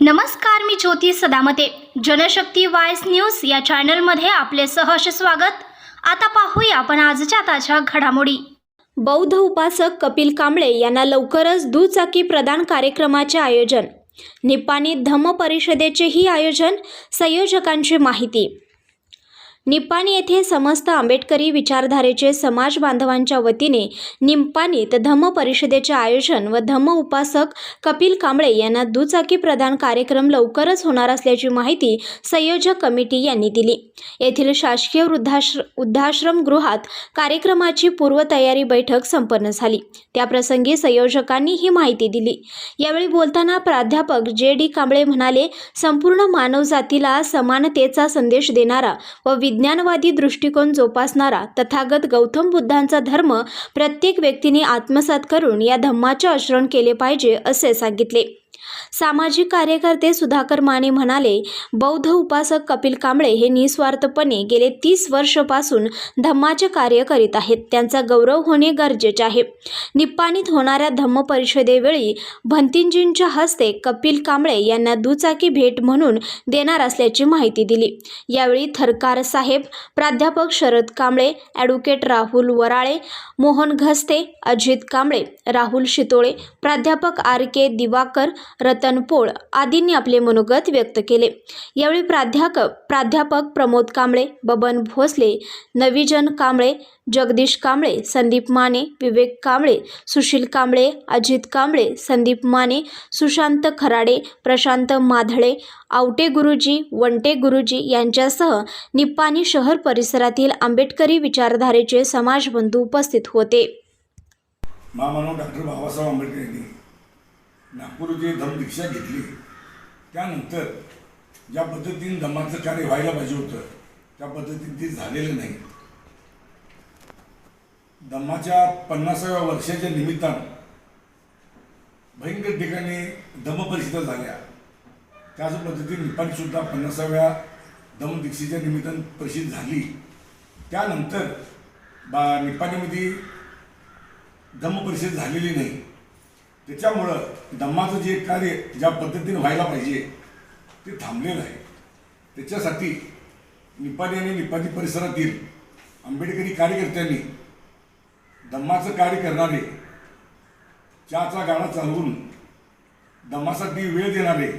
नमस्कार मी ज्योती सदामते. जनशक्ती वायस न्यूज या चॅनलमध्ये आपले सहर्ष स्वागत. आता पाहूया आपण आजच्या ताज्या घडामोडी. बौद्ध उपासक कपिल कांबळे यांना लवकरच दुचाकी प्रदान कार्यक्रमाचे आयोजन. निपाणी धम्म परिषदेचेही आयोजन संयोजकांची माहिती. निप्पाणी येथे समस्त आंबेडकरी विचारधारेचे समाज बांधवांच्या वतीने निम्पाणीत धम्म परिषदेचे आयोजन व धम्म उपासक कपिल कांबळे यांना दुचाकी प्रदान कार्यक्रम लवकरच होणार असल्याची माहिती संयोजक कमिटी यांनी दिली. येथील शासकीय वृद्धाश्र वृद्धाश्रम गृहात कार्यक्रमाची पूर्वतयारी बैठक संपन्न झाली. त्याप्रसंगी संयोजकांनी ही माहिती दिली. यावेळी बोलताना प्राध्यापक जे डी कांबळे म्हणाले संपूर्ण मानवजातीला समानतेचा संदेश देणारा व विज्ञानवादी दृष्टिकोन जोपासणारा तथागत गौतम बुद्धांचा धर्म प्रत्येक व्यक्तीने आत्मसात करून या धम्माचे आचरण केले पाहिजे असे सांगितले. सामाजिक कार्यकर्ते सुधाकर माने म्हणाले बौद्ध उपासक कपिल कांबळे हे निस्वार्थपणे गेले तीस वर्षपासून धम्माचे कार्य करीत आहेत. त्यांचा गौरव होणे गरजेचे आहे. निप्पाणीत होणाऱ्या धम्म परिषदेवेळी भंतिंजींच्या हस्ते कपिल कांबळे यांना दुचाकी भेट म्हणून देणार असल्याची माहिती दिली. यावेळी थरकार साहेब प्राध्यापक शरद कांबळे ॲडव्होकेट राहुल वराळे मोहन घस्ते अजित कांबळे राहुल शितोळे प्राध्यापक आर के दिवाकर रतन पोळ आदींनी आपले मनोगत व्यक्त केले. यावेळी प्राध्यापक प्राध्यापक प्रमोद कांबळे बबन भोसले नवीजन कांबळे जगदीश कांबळे संदीप माने विवेक कांबळे सुशील कांबळे अजित कांबळे संदीप माने सुशांत खराडे प्रशांत माधळे आवटे गुरुजी वंटे गुरुजी यांच्यासह निप्पाणी शहर परिसरातील आंबेडकरी विचारधारेचे समाजबंधू उपस्थित होते. महामानव डॉक्टर बाबासाहेब आंबेडकर यांनी नागपूर जे धम्मदीक्षा घेतली. त्यानंतर ज्या पद्धतीने धम्माचं कार्य व्हायला पाहिजे होतं त्या पद्धतीने ते झालेलं नाही. धम्माच्या पन्नासाव्या वर्षाच्या निमित्तानं भयंकर ठिकाणी धम्मपरिषदा झाल्या. त्याच पद्धतीने निपाणीसुद्धा पन्नासाव्या धम्मदीक्षेच्या निमित्तानं परिषद झाली. त्यानंतर बा निपाणीमध्ये धम्मपरिषद झालेली नाही. त्याच्यामुळं धम्माचं जे कार्य ज्या पद्धतीने व्हायला पाहिजे ते थांबलेलं आहे. त्याच्यासाठी निपाणी आणि निपाणी परिसरातील आंबेडकरी कार्यकर्त्यांनी धम्माचं कार्य करणारे चहाचा गाडा चालवून धम्मासाठी वेळ देणारे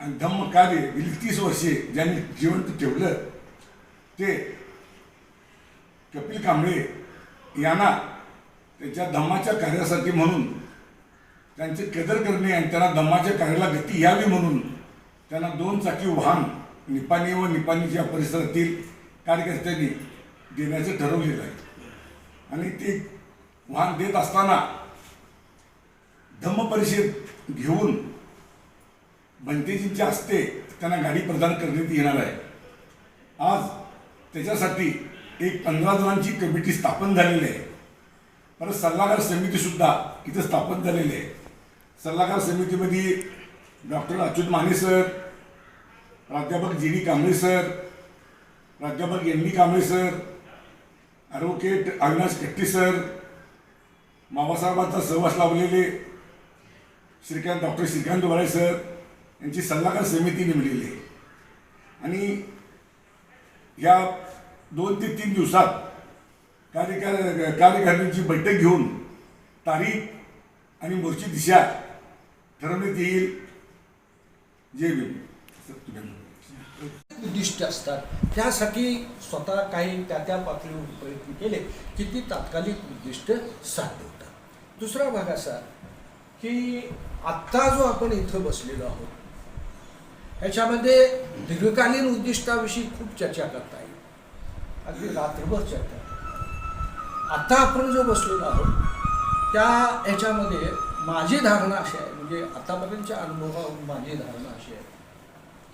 आणि धम्म कार्य गेली तीस वर्षे ज्यांनी जिवंत ठेवलं ते कपिल कांबळे यांना त्याच्या धम्माच्या कार्यासाठी म्हणून त्यांचे कदर करणे आणि त्यांना दमाच्या कार्याला गती यावी म्हणून त्यांना दोन चाकी वाहन निपाणी व निपाणीच्या परिसरातील कार्यकर्त्यांनी देण्याचं ठरवलेलं आहे. आणि ते वाहन देत असताना धम्म परिषद घेऊन बंतेजींच्या हस्ते त्यांना गाडी प्रदान करण्यात येणार आहे. आज त्याच्यासाठी एक पंधरा जणांची कमिटी स्थापन झालेली आहे. परत सल्लागार समितीसुद्धा इथं स्थापन झालेली आहे. सल्लागार समितीमध्ये डॉक्टर अच्युत माने सर प्राध्यापक जी डी कांबळे सर प्राध्यापक N D Kamble sir advocate Avinash Katti sir बाबासाहेबांचा सहवास लावलेले श्रीकांत डॉक्टर श्रीकांत वाळे सर यांची सल्लागार समिती नेमलेली आहे. आणि या दोन ते तीन दिवसात कार्यकार कार्यकारिणीची बैठक घेऊन तारीख आणि मोर्ची दिशा ठरवण्यात येईल जे भीम उद्दिष्ट असतात. त्यासाठी स्वतः काही त्या त्या पातळीवर प्रयत्न केले की ती तात्कालिक उद्दिष्ट साध्य होतात दुसरा भाग असा की आत्ता जो आपण इथं बसलेलो आहोत ह्याच्यामध्ये दीर्घकालीन उद्दिष्टाविषयी खूप चर्चा करता येईल. अगदी रात्रभर चर्चा आता आपण जो बसलेलो आहोत त्या ह्याच्यामध्ये माझी धारणा अशी आहे म्हणजे आतापर्यंतच्या अनुभवावरून माझी धारणा अशी आहे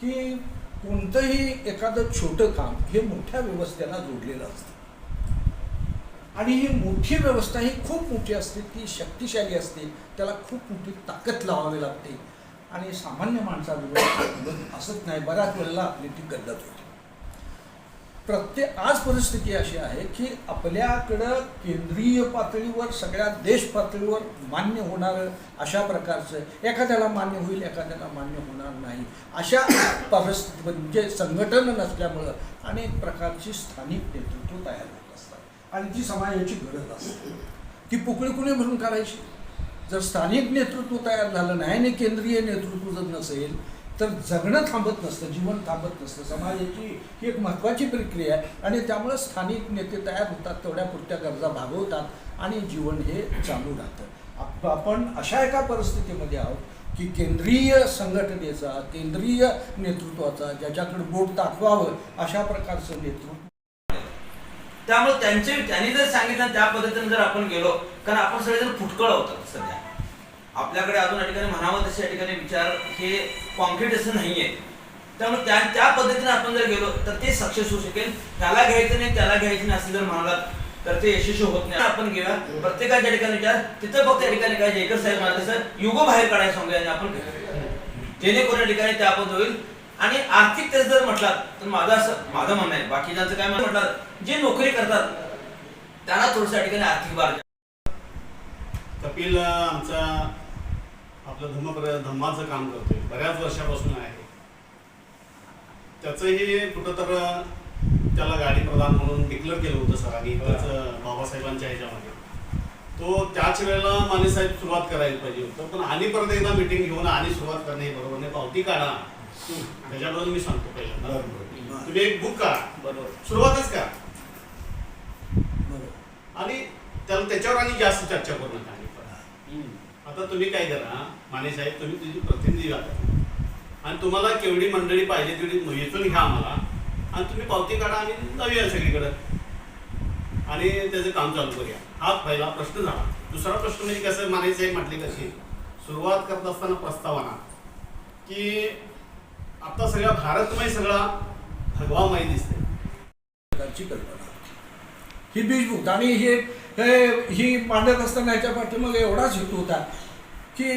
की कोणतंही एखादं छोटं काम हे मोठ्या व्यवस्थेला जोडलेलं असतं. आणि ही मोठी व्यवस्था ही खूप मोठी असते ती शक्तिशाली असते त्याला खूप मोठी ताकद लावावी लागते. आणि सामान्य माणसाबरोबर असत नाही बऱ्याच वेळेला आपली ती गल्लत होते. प्रत्येक आज परिस्थिती अशी आहे की आपल्याकडं केंद्रीय पातळीवर सगळ्या देश पातळीवर मान्य होणारं अशा प्रकारचं एखाद्याला मान्य होईल एखाद्याला मान्य होणार नाही. अशा परिस्थिती म्हणजे संघटन नसल्यामुळं अनेक प्रकारची स्थानिक नेतृत्व तयार होत असतात. आणि जी समाजाची गरज असते. ती पोकळी कुणी भरून काढायची जर स्थानिक नेतृत्व तयार झालं नाही आणि केंद्रीय नेतृत्व जर नसेल तर जगणं थांबत नसतं जीवन थांबत नसतं. समाजाची ही एक महत्त्वाची प्रक्रिया आहे आणि त्यामुळं स्थानिक नेते तयार होतात तेवढ्या पुरत्या गरजा भागवतात आणि जीवन हे चालू राहतं. आपण अशा एका परिस्थितीमध्ये आहोत की केंद्रीय संघटनेचा केंद्रीय नेतृत्वाचा ज्याच्याकडे बोट दाखवावं अशा प्रकारचं नेतृत्व त्यामुळे त्यांचे त्यांनी जर सांगितलं त्या पद्धतीने जर आपण गेलो कारण आपण सगळेजण फुटकळ होतात सध्या. आपल्याकडे अजून या ठिकाणी म्हणावं तसे या ठिकाणी विचार हे कॉन्क्रीट असं नाहीये. त्यामुळे त्या त्या पद्धतीने आपण जर गेलो तर ते सक्सेस होऊ शकेल. त्याला घ्यायचं नाही त्याला घ्यायचं नाही असं जर म्हणालात तर ते यशस्वी होत नाही. आपण घेऊया प्रत्येकाच्या ठिकाणी विचार तिथं फक्त या ठिकाणी काय जेकर साहेब म्हणाले सर युगो बाहेर काढायला सांगूया आणि आपण जेणेकरून या ठिकाणी त्या आपण होईल. आणि आर्थिक तेच जर म्हटलात तर माझं असं माझं म्हणणं आहे. बाकीच्यांचं काय म्हटलं जे नोकरी करतात त्यांना थोडस या ठिकाणी आर्थिक बार कपिल आमचा आपलं धम्म धम्माचं काम करतोय. बऱ्याच वर्षापासून आहे. त्याचंही कुठं तर अ, त्याला गाडी प्रदान म्हणून डिक्लेअर केलं होतं सरांनी. अ, बाबासाहेबांच्या ह्याच्यामध्ये. तो त्याच वेळेला माने साहेब सुरुवात करायला पाहिजे होतं. पण आणि परत एकदा मिटिंग घेऊन आणि सुरुवात करणे बरोबर नाही. पावती काढा. त्याच्याबद्दल मी सांगतो पहिल्यांदा. तुम्ही एक बुक काढा. बरोबर. सुरुवातच करा. बरोबर. आणि त्याला त्याच्यावर आणि जास्त चर्चा करू नका. आता तुम्ही काय करा माने साहेब तुम्ही तुझी प्रतिनिधी घाला आणि तुम्हाला केवढी मंडळी पाहिजे तेवढी वेचून घ्या आम्हाला. आणि तुम्ही पावती काढा आणि जाऊया सगळीकडं. आणि त्याचं काम चालू करूया. हा पहिला प्रश्न झाला. दुसरा प्रश्न म्हणजे कसं माने साहेब म्हटले कशी सुरुवात करत असताना प्रस्तावना की आता सगळा भारतमय सगळा भगवामय दिसते कल्पना. ही बीजभूत. आणि हे हे- ही मांडत असताना याच्या पाठीमागे एवढाच हेतू होता की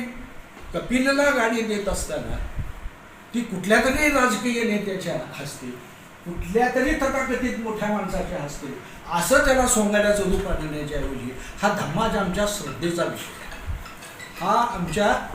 कपिलला गाडी देत असताना ती कुठल्या तरी राजकीय नेत्याच्या हस्ते कुठल्या तरी तथाकथित मोठ्या माणसाच्या हस्ते असं त्याला सोंगाड्याचं रूप आणण्याच्या ऐवजी हा धम्माज आमच्या श्रद्धेचा विषय आहे. हा आमच्या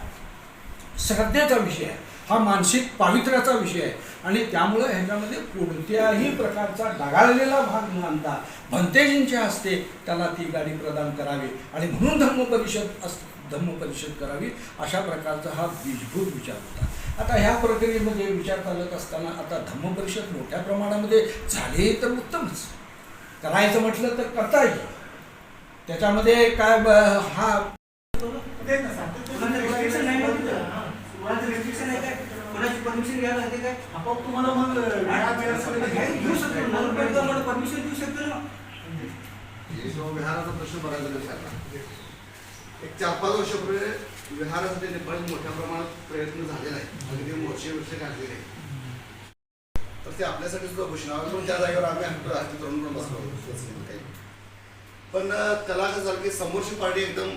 श्रद्धेचा विषय आहे. हा मानसिक पावित्र्याचा विषय आहे. आणि त्यामुळं ह्याच्यामध्ये कोणत्याही प्रकारचा डागाळलेला भाग न आणता भंतेजींच्या हस्ते त्याला ती गाडी प्रदान करावी. आणि म्हणून धम्म परिषद अस धम्म परिषद करावी अशा प्रकारचा हा बीजभूत विचार होता. आता ह्या प्रक्रियेमध्ये विचार चालत असताना आता धम्म परिषद मोठ्या प्रमाणामध्ये झाले तर उत्तमच. करायचं म्हटलं तर करता येईल. त्याच्यामध्ये काय ब- हा परमिशन घ्यायला लागते काय? आपोआप तुम्हाला मग घेऊ शकतो. मला परमिशन देऊ शकतो ना? हे जो विहाराचा प्रश्न बघायला लक्षात एक चार पाच वर्षापूर्वी विहारासाठी नेपाळी मोठ्या प्रमाणात प्रयत्न झालेला आहे अगदी मोर्चे वर्ष काढलेले आहे तर ते आपल्यासाठी सुद्धा घोषणा पण त्या जागेवर आम्ही हट्ट तरुण पण बसलो. काही. पण त्याला कसं झालं की समोरची पार्टी एकदम